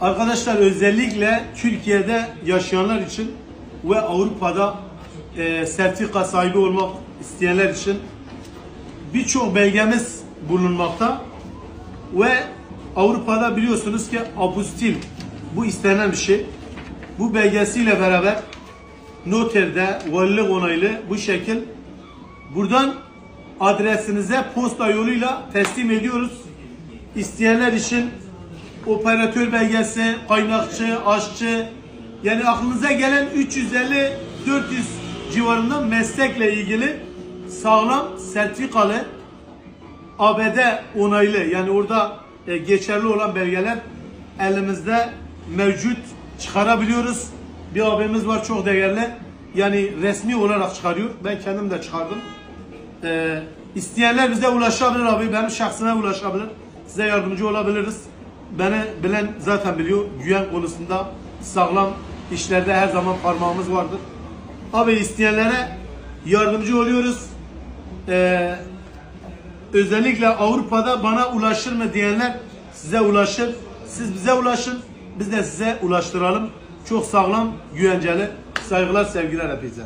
Arkadaşlar özellikle Türkiye'de yaşayanlar için ve Avrupa'da e, sertifika sahibi olmak isteyenler için birçok belgemiz bulunmakta ve Avrupa'da biliyorsunuz ki apostil bu istenen bir şey. Bu belgesiyle beraber noterde valilik onaylı bu şekil buradan adresinize posta yoluyla teslim ediyoruz. İsteyenler için operatör belgesi, kaynakçı, aşçı yani aklınıza gelen 350-400 civarında meslekle ilgili sağlam sertifikalı ABD onaylı yani orada e, geçerli olan belgeler elimizde mevcut çıkarabiliyoruz. Bir abimiz var çok değerli. Yani resmi olarak çıkarıyor. Ben kendim de çıkardım. E, isteyenler bize ulaşabilir abi. Benim şahsına ulaşabilir. Size yardımcı olabiliriz. Beni bilen zaten biliyor. Güven konusunda sağlam işlerde her zaman parmağımız vardır. Abi isteyenlere yardımcı oluyoruz. Eee özellikle Avrupa'da bana ulaşır mı diyenler size ulaşır. Siz bize ulaşın. Biz de size ulaştıralım. Çok sağlam, güvenceli. Saygılar, sevgiler hepinize.